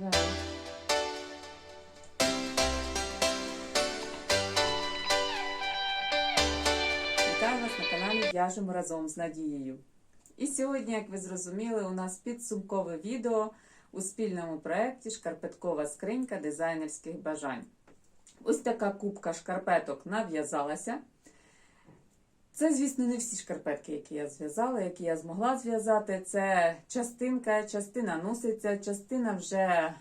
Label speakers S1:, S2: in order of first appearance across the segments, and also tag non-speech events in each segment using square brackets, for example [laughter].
S1: Да. Вітаю вас на каналі В'яжемо разом з Надією. І сьогодні, як ви зрозуміли, у нас підсумкове відео у спільному проєкті Шкарпеткова скринька дизайнерських бажань. Ось така кубка шкарпеток нав'язалася. Це, звісно, не всі шкарпетки, які я зв'язала, які я змогла зв'язати. Це частинка, частина носиться, частина вже е,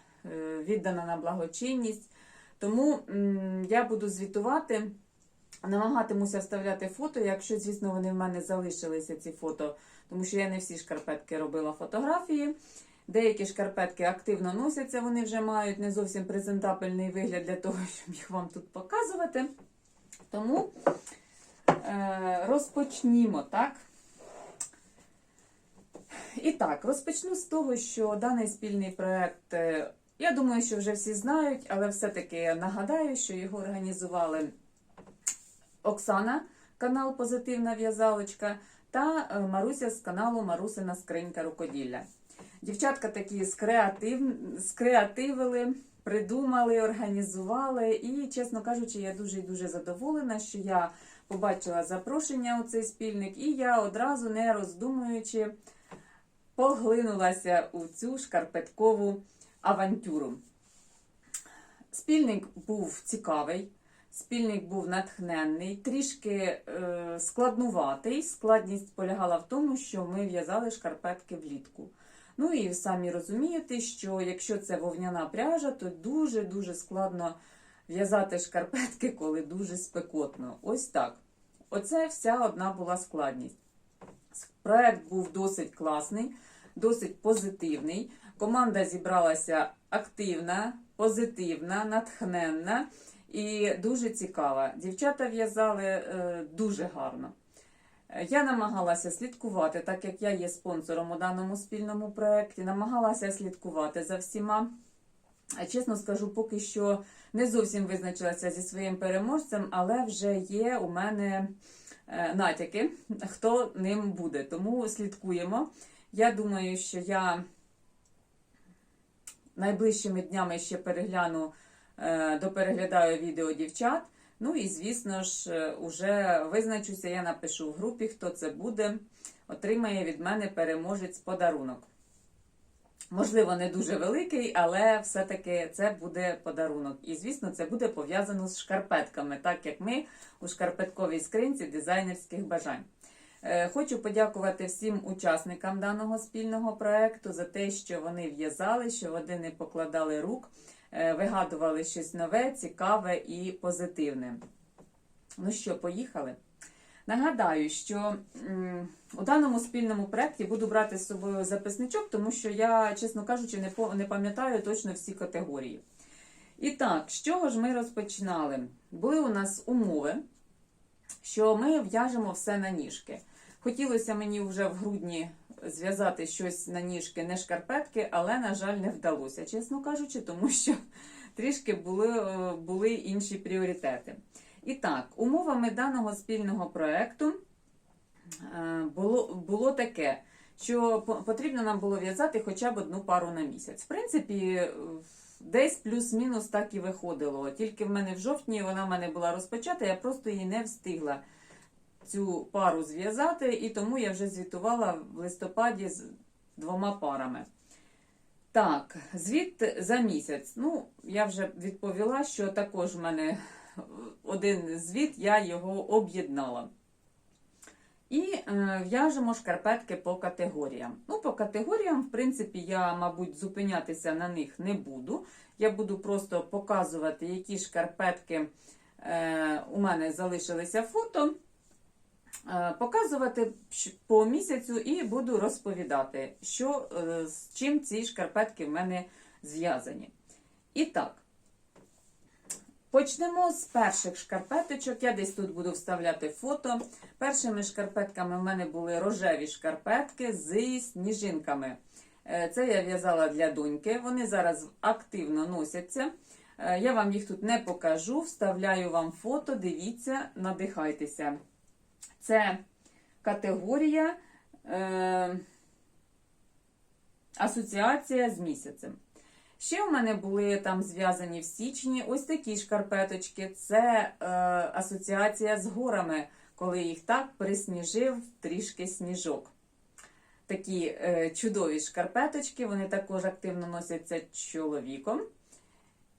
S1: віддана на благочинність. Тому я буду звітувати, намагатимуся вставляти фото, якщо, звісно, вони в мене залишилися, ці фото, тому що я не всі шкарпетки робила фотографії. Деякі шкарпетки активно носяться, вони вже мають не зовсім презентабельний вигляд для того, [laughs] щоб їх вам тут показувати. Тому розпочнімо, так? І так, розпочну з того, що даний спільний проєкт, е, я думаю, що вже всі знають, але все-таки нагадаю, що його організували Оксана, канал Позитивна в'язалочка, та е, Маруся з каналу Марусина Скринька рукоділля. Дівчатка такі скреатив... скреативили, придумали, організували. І, чесно кажучи, я дуже і дуже задоволена, що я побачила запрошення у цей спільник, і я одразу, не роздумуючи, поглинулася у цю шкарпеткову авантюру. Спільник був цікавий. Спільник був натхненний, трішки е, складнуватий. Складність полягала в тому, що ми в'язали шкарпетки влітку. Ну і самі розумієте, що якщо це вовняна пряжа, то дуже-дуже складно в'язати шкарпетки, коли дуже спекотно. Ось так. Оце вся одна була складність. Проект був досить класний, досить позитивний. Команда зібралася активна, позитивна, натхненна і дуже цікава. Дівчата в'язали е, дуже гарно. Я намагалася слідкувати, так як я є спонсором у даному спільному проєкті, намагалася слідкувати за всіма. Чесно скажу, поки що не зовсім визначилася зі своїм переможцем, але вже є у мене е, натяки, хто ним буде. Тому слідкуємо. Я думаю, що я найближчими днями ще перегляну, е, допереглядаю відео дівчат. Ну і, звісно ж, уже визначуся, я напишу в групі, хто це буде. Отримає від мене переможець подарунок. Можливо, не дуже великий, але все-таки це буде подарунок. І, звісно, це буде пов'язано з шкарпетками, так як ми у шкарпетковій скринці дизайнерських бажань. Е, Хочу подякувати всім учасникам даного спільного проекту за те, що вони в'язали, що вони не покладали рук, е, вигадували щось нове, цікаве і позитивне. Ну що, поїхали? Нагадаю, що у даному спільному проєкті буду брати з собою записничок, тому що я, чесно кажучи, не, пам'ятаю точно всі категорії. І так, з чого ж ми розпочинали? Були у нас умови, що ми в'яжемо все на ніжки. Хотілося мені вже в грудні зв'язати щось на ніжки, не шкарпетки, але, на жаль, не вдалося, чесно кажучи, тому що трішки були, були інші пріоритети. І так, умовами даного спільного проєкту е, було, було таке, що потрібно нам було в'язати хоча б одну пару на місяць. В принципі, десь плюс-мінус так і виходило. Тільки в мене в жовтні вона в мене була розпочата, я просто її не встигла цю пару зв'язати, і тому я вже звітувала в листопаді з двома парами. Так, звіт за місяць. Ну, я вже відповіла, що також в мене один звіт, я його об'єднала. І е, в'яжемо шкарпетки по категоріям. Ну, по категоріям, в принципі, я, мабуть, зупинятися на них не буду. Я буду просто показувати, які шкарпетки е, у мене залишилися фото. Е, Показувати по місяцю і буду розповідати, що, з чим ці шкарпетки в мене зв'язані. І так, почнемо з перших шкарпеточок. Я десь тут буду вставляти фото. Першими шкарпетками в мене були рожеві шкарпетки з сніжинками. Е, Це я в'язала для доньки. Вони зараз активно носяться. Е, Я вам їх тут не покажу, вставляю вам фото, дивіться, надихайтеся. Це категорія е, асоціація з місяцем. Ще у мене були там зв'язані в січні ось такі шкарпеточки. Це е, асоціація з горами, коли їх так присніжив трішки сніжок. Такі е, чудові шкарпеточки, вони також активно носяться чоловіком.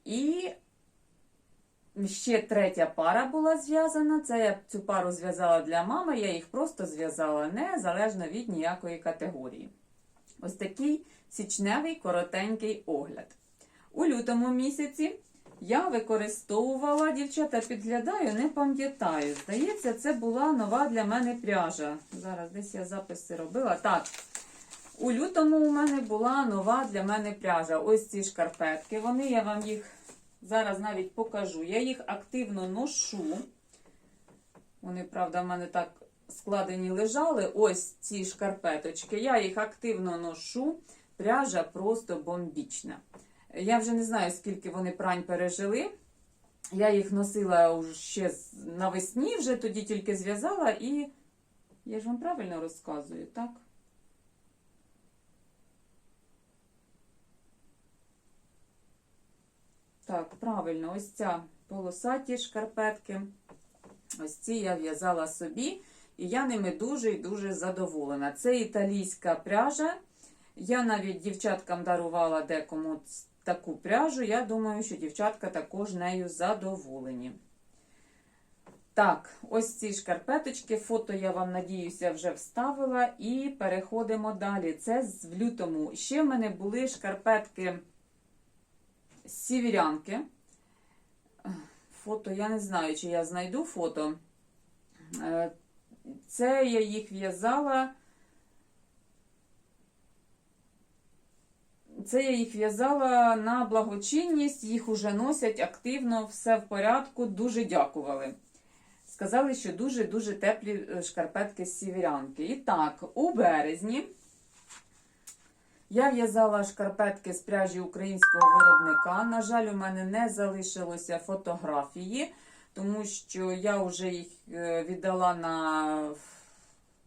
S1: І ще третя пара була зв'язана. Це я цю пару зв'язала для мами, я їх просто зв'язала незалежно від ніякої категорії. Ось такий січневий коротенький огляд. У лютому місяці я використовувала, дівчата, підглядаю, не пам'ятаю. Здається, це була нова для мене пряжа. Зараз десь я записи робила. Так, у лютому у мене була нова для мене пряжа. Ось ці шкарпетки. Вони я вам їх зараз навіть покажу. Я їх активно ношу. Вони, правда, в мене так складені лежали. Ось ці шкарпеточки. Я їх активно ношу. Пряжа просто бомбічна. Я вже не знаю, скільки вони прань пережили. Я їх носила ще навесні, вже тоді тільки зв'язала, і я ж вам правильно розказую, так? Так, правильно, ось ця полосаті шкарпетки. Ось ці я в'язала собі, і я ними дуже і дуже задоволена. Це італійська пряжа. Я навіть дівчаткам дарувала декому таку пряжу. Я думаю, що дівчатка також нею задоволені. Так, ось ці шкарпеточки. Фото я вам, надіюся, вже вставила. І переходимо далі. Це в лютому. Ще в мене були шкарпетки з сівірянки. Фото, я не знаю, чи я знайду фото. Е, Це я їх в'язала. Це я їх в'язала на благочинність, їх уже носять активно, все в порядку, дуже дякували. Сказали, що дуже-дуже теплі шкарпетки з сіверянки. І так, у березні я в'язала шкарпетки з пряжі українського виробника. На жаль, у мене не залишилося фотографії, тому що я вже їх віддала на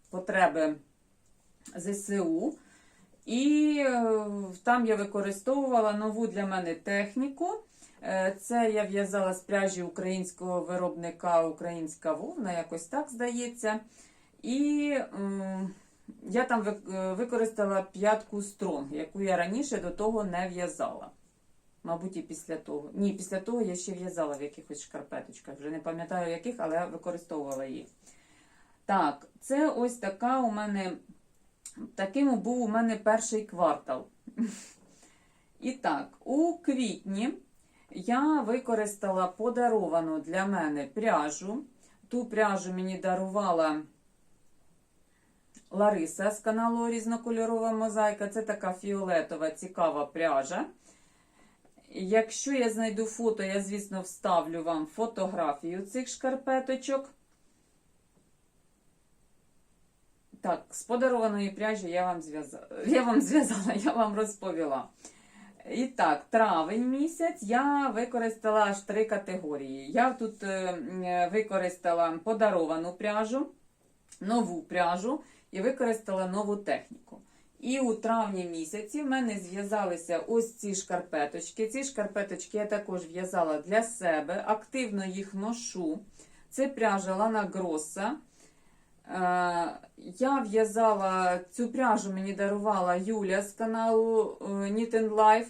S1: потреби ЗСУ. І там я використовувала нову для мене техніку. Це я в'язала з пряжі українського виробника Українська вовна, якось так здається. І я там використала п'ятку стронг, яку я раніше до того не в'язала. Мабуть, і після того. Ні, після того я ще в'язала в якихось шкарпеточках. Вже не пам'ятаю яких, але я використовувала їх. Так, це ось така у мене. Таким був у мене перший квартал. І так, у квітні я використала подаровану для мене пряжу. Ту пряжу мені дарувала Лариса з каналу Різнокольорова мозаїка. Це така фіолетова, цікава пряжа. Якщо я знайду фото, я, звісно, вставлю вам фотографію цих шкарпеточок. Так, з подарованої пряжі я вам зв'язала, я вам зв'язала, я вам розповіла. І так, травень місяць я використала аж три категорії. Я тут е, використала подаровану пряжу, нову пряжу і використала нову техніку. І у травні місяці в мене зв'язалися ось ці шкарпеточки. Ці шкарпеточки я також в'язала для себе, активно їх ношу. Це пряжа Лана Гросса. Я в'язала цю пряжу, мені дарувала Юля з каналу Knit and Life.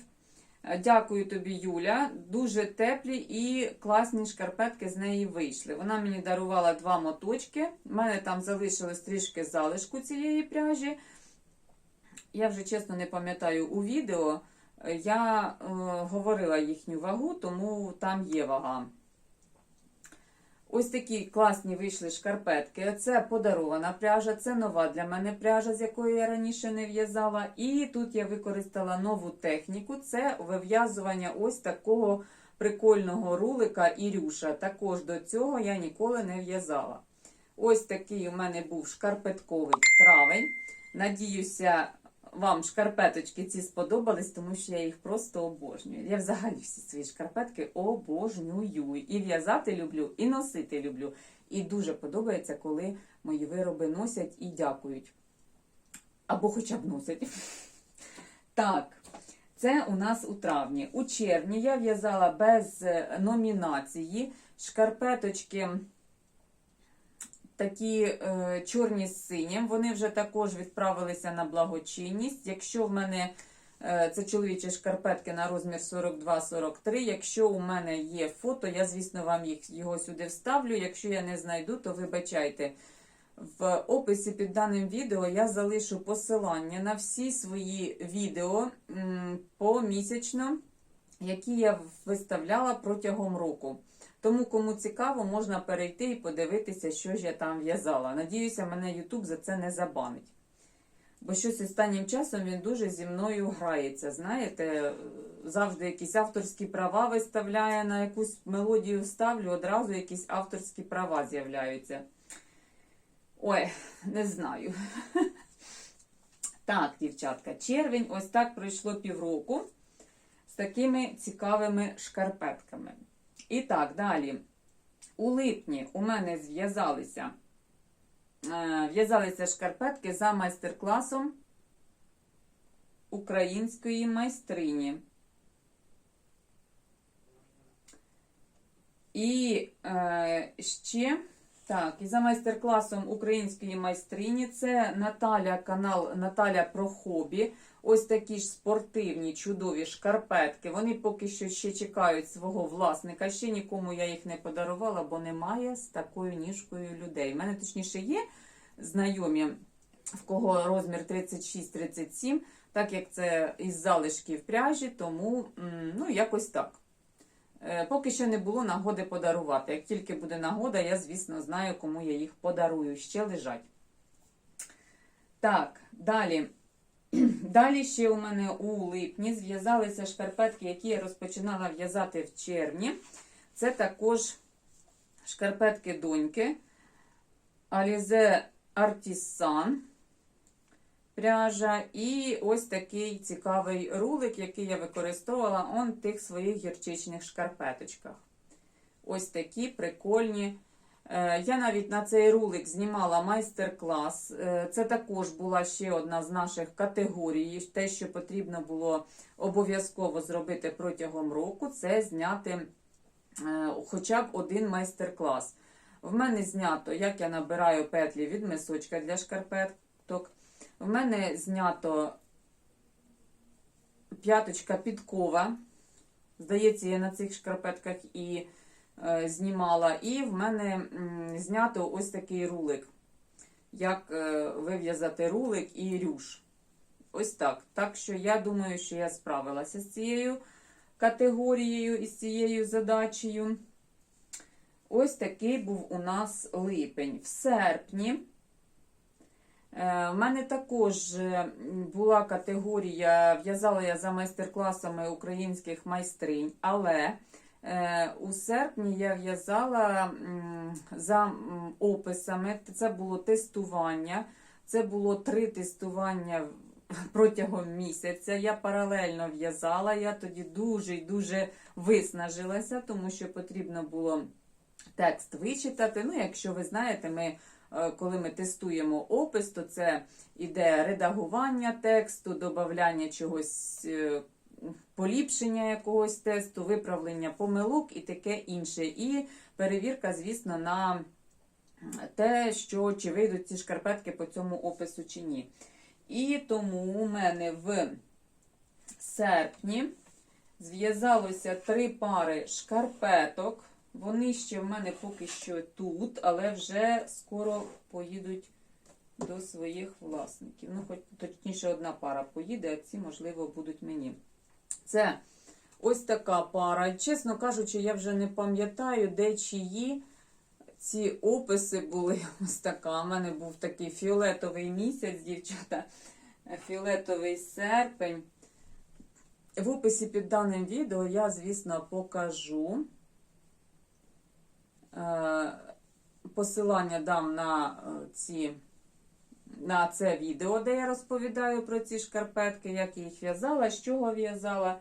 S1: Дякую тобі, Юля. Дуже теплі і класні шкарпетки з неї вийшли. Вона мені дарувала два моточки. У мене там залишилось трішки залишку цієї пряжі. Я вже чесно не пам'ятаю у відео. Я е, говорила їхню вагу, тому там є вага. Ось такі класні вийшли шкарпетки. Це подарована пряжа, це нова для мене пряжа, з якої я раніше не в'язала. І тут я використала нову техніку це вив'язування ось такого прикольного рулика Ірюша. Також до цього я ніколи не в'язала. Ось такий у мене був шкарпетковий травень. Надіюся, вам шкарпеточки ці сподобались, тому що я їх просто обожнюю. Я взагалі всі свої шкарпетки обожнюю. І в'язати люблю, і носити люблю. І дуже подобається, коли мої вироби носять і дякують. Або хоча б носять. [laughs] Так, Це у нас у травні. У червні я в'язала без номінації шкарпеточки такі е, чорні з синім. Вони вже також відправилися на благочинність. Якщо в мене е, це чоловічі шкарпетки на розмір 42-43. Якщо у мене є фото, я, звісно, вам їх, його сюди вставлю. Якщо я не знайду, то вибачайте. В описі під даним відео я залишу посилання на всі свої відео помісячно, які я виставляла протягом року. Тому, кому цікаво, можна перейти і подивитися, що ж я там в'язала. Надіюся, мене YouTube за це не забанить. Бо щось останнім часом він дуже зі мною грається. Знаєте, завжди якісь авторські права виставляє, на якусь мелодію ставлю, одразу якісь авторські права з'являються. Ой, не знаю. Так, дівчатка, червень, ось так пройшло півроку з такими цікавими шкарпетками. І так, далі. У липні у мене зв'язалися е, в'язалися шкарпетки за майстер-класом української майстрині. І е, ще, так, і за майстер-класом української майстрині це Наталя, канал Наталя про хобі. Ось такі ж спортивні, чудові шкарпетки. Вони поки що ще чекають свого власника. Ще нікому я їх не подарувала, бо немає з такою ніжкою людей. У мене точніше є знайомі, в кого розмір 36-37, так як це із залишків пряжі, тому ну, якось так. Е, Поки що не було нагоди подарувати. Як тільки буде нагода, я, звісно, знаю, кому я їх подарую. Ще лежать. Так, далі. [clears throat] Далі ще у мене у липні зв'язалися шкарпетки, які я розпочинала в'язати в червні. Це також шкарпетки доньки Alize Artisan пряжа. І ось такий цікавий рулик, який я використовувала он тих своїх гірчичних шкарпеточках. Ось такі прикольні. Е, Я навіть на цей рулик знімала майстер-клас. Е, Це також була ще одна з наших категорій. Те, що потрібно було обов'язково зробити протягом року, це зняти е, хоча б один майстер-клас. В мене знято, як я набираю петлі від мисочка для шкарпеток. В мене знято п'яточка підкова. Здається, я на цих шкарпетках і знімала. І в мене знято ось такий рулик. Як е, вив'язати рулик і рюш. Ось так. Так що я думаю, що я справилася з цією категорією і з цією задачею. Ось такий був у нас липень. В серпні. Е, У мене також е, була категорія, в'язала я за майстер-класами українських майстринь, але е, у серпні я в'язала за описами. Це було тестування. Це було три тестування [laughs] протягом місяця. Я паралельно в'язала. Я тоді дуже і дуже виснажилася, тому що потрібно було текст вичитати. Ну, якщо ви знаєте, ми. Е, коли ми тестуємо опис, то це іде редагування тексту, додавання чогось, е, поліпшення якогось тесту, виправлення помилок і таке інше. І перевірка, звісно, на те, що чи вийдуть ці шкарпетки по цьому опису чи ні. І тому у мене в серпні зв'язалося три пари шкарпеток. Вони ще в мене поки що тут, але вже скоро поїдуть до своїх власників. Ну, хоч точніше, одна пара поїде, а ці, можливо, будуть мені. Це ось така пара. Чесно кажучи, я вже не пам'ятаю, де чиї ці описи були. [laughs] Ось така. У мене був такий фіолетовий місяць, дівчата, фіолетовий серпень. В описі під даним відео я, звісно, покажу. Е, посилання дам на е, ці, на це відео, де я розповідаю про ці шкарпетки, як я їх в'язала, з чого в'язала.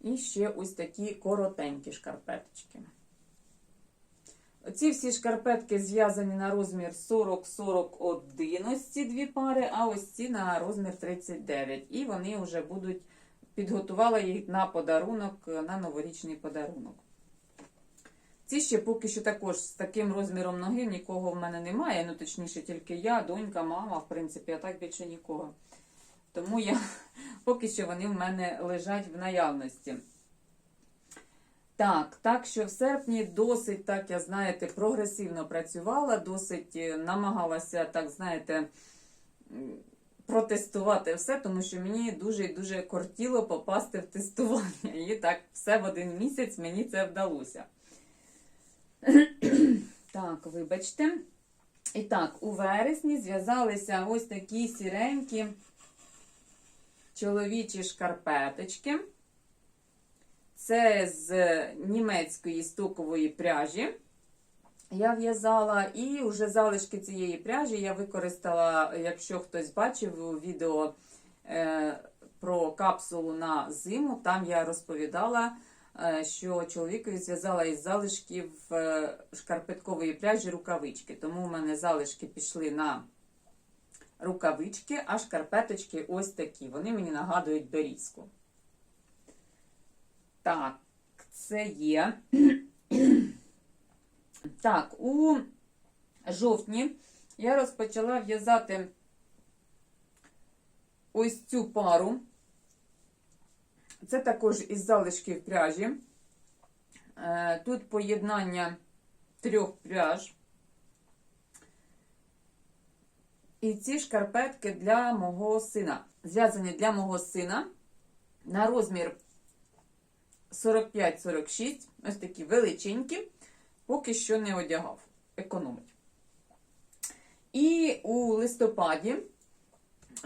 S1: І ще ось такі коротенькі шкарпеточки. Ці всі шкарпетки зв'язані на розмір 40-41, ось ці дві пари, а ось ці на розмір 39. І вони вже будуть підготувала їх на подарунок, на новорічний подарунок. Ці ще поки що також з таким розміром ноги нікого в мене немає. Ну, точніше, тільки я, донька, мама, в принципі, а так більше нікого. Тому я [laughs] поки що вони в мене лежать в наявності. Так, так що в серпні досить, так, я знаєте, прогресивно працювала, досить е, намагалася, так, знаєте, протестувати все, тому що мені дуже і дуже кортіло попасти в тестування. І так, все в один місяць мені це вдалося. [coughs] Так, вибачте. І так, у вересні зв'язалися ось такі сіренькі чоловічі шкарпеточки. Це з німецької стокової пряжі. Я в'язала, і вже залишки цієї пряжі я використала, якщо хтось бачив відео е, про капсулу на зиму, там я розповідала, що чоловікові зв'язала із залишків е, шкарпеткової пряжі рукавички. Тому в мене залишки пішли на рукавички, а шкарпеточки ось такі. Вони мені нагадують берізку. Так, це є. [clears throat] Так, у жовтні я розпочала в'язати ось цю пару. Це також із залишків пряжі. Е, Тут поєднання трьох пряж. І ці шкарпетки для мого сина. Зв'язані для мого сина на розмір 45-46. Ось такі величенькі. Поки що не одягав. Економить. І у листопаді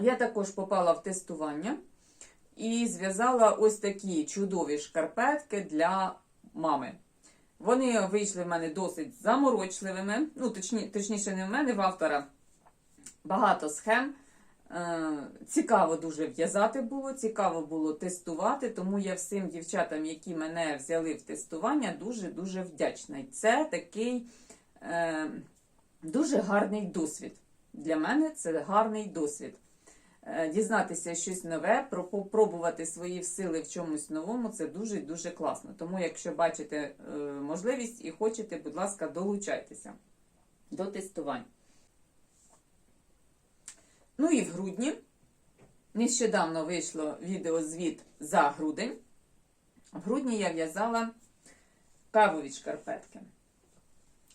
S1: я також попала в тестування і зв'язала ось такі чудові шкарпетки для мами. Вони вийшли в мене досить заморочливими. Ну, точні, точніше, не в мене, в автора багато схем. Е, Цікаво дуже в'язати було, цікаво було тестувати, тому я всім дівчатам, які мене взяли в тестування, дуже-дуже вдячна. Це такий е, дуже гарний досвід. Для мене це гарний досвід. Е, дізнатися щось нове, про- попробувати свої сили в чомусь новому це дуже дуже класно. Тому, якщо бачите е, можливість і хочете, будь ласка, долучайтеся до тестувань. Ну і в грудні нещодавно вийшло відеозвіт за грудень. В грудні я в'язала кавові шкарпетки.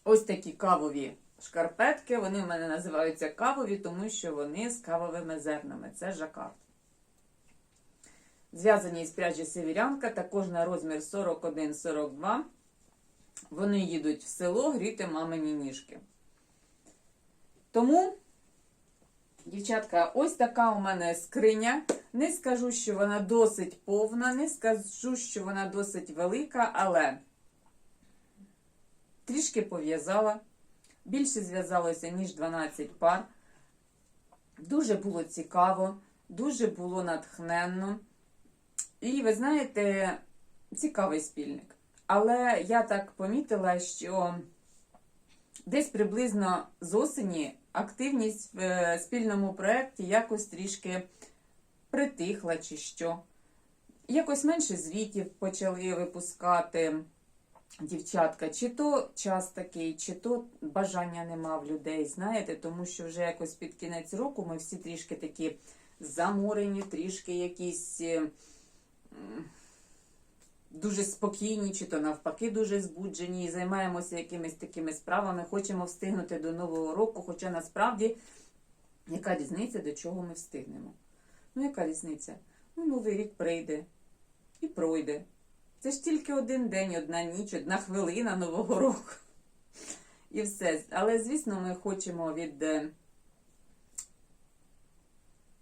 S1: Ось такі кавові шкарпетки. Вони в мене називаються кавові, тому що вони з кавовими зернами. Це жакард. Зв'язані із пряжі севірянка, також на розмір 41-42. Вони їдуть в село гріти мамині ніжки. Тому. Дівчатка, ось така у мене скриня. Не скажу, що вона досить повна, не скажу, що вона досить велика, але трішки пов'язала. Більше зв'язалося, ніж 12 пар. Дуже було цікаво, дуже було натхненно. І ви знаєте, цікавий спільник. Але я так помітила, що десь приблизно з осені активність в е, спільному проєкті якось трішки притихла чи що. Якось менше звітів почали випускати дівчатка. Чи то час такий, чи то бажання нема в людей, знаєте, тому що вже якось під кінець року ми всі трішки такі заморені, трішки якісь. е, Дуже спокійні, чи то навпаки дуже збуджені, і займаємося якимись такими справами, хочемо встигнути до Нового року, хоча насправді яка різниця, до чого ми встигнемо? Ну, яка різниця? Ну, Новий рік прийде і пройде. Це ж тільки один день, одна ніч, одна хвилина Нового року. І все. Але, звісно, ми хочемо від е,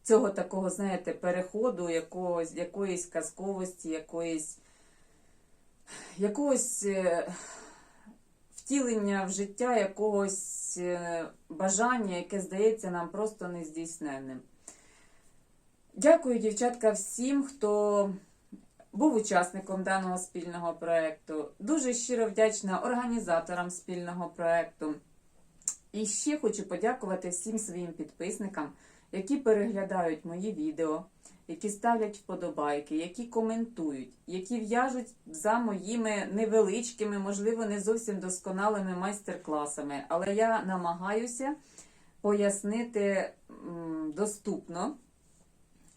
S1: цього такого, знаєте, переходу, якогось, якоїсь казковості, якоїсь якогось е, втілення в життя якогось е, бажання, яке здається нам просто нездійсненним. Дякую, дівчатка, всім, хто був учасником даного спільного проєкту. Дуже щиро вдячна організаторам спільного проєкту. І ще хочу подякувати всім своїм підписникам, які переглядають мої відео, які ставлять вподобайки, які коментують, які в'яжуть за моїми невеличкими, можливо, не зовсім досконалими майстер-класами. Але я намагаюся пояснити доступно,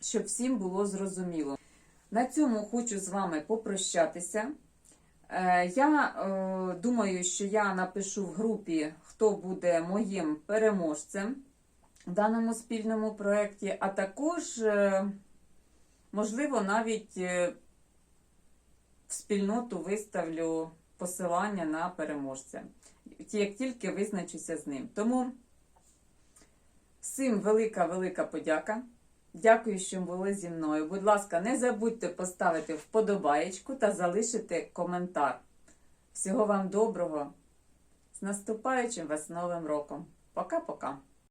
S1: щоб всім було зрозуміло. На цьому хочу з вами попрощатися. Е, Я е, думаю, що я напишу в групі, хто буде моїм переможцем в даному спільному проєкті, а також, е, можливо, навіть в спільноту виставлю посилання на переможця, як тільки визначуся з ним. Тому всім велика-велика подяка. Дякую, що були зі мною. Будь ласка, не забудьте поставити вподобаєчку та залишити коментар. Всього вам доброго! З наступаючим вас Новим роком! Пока-пока!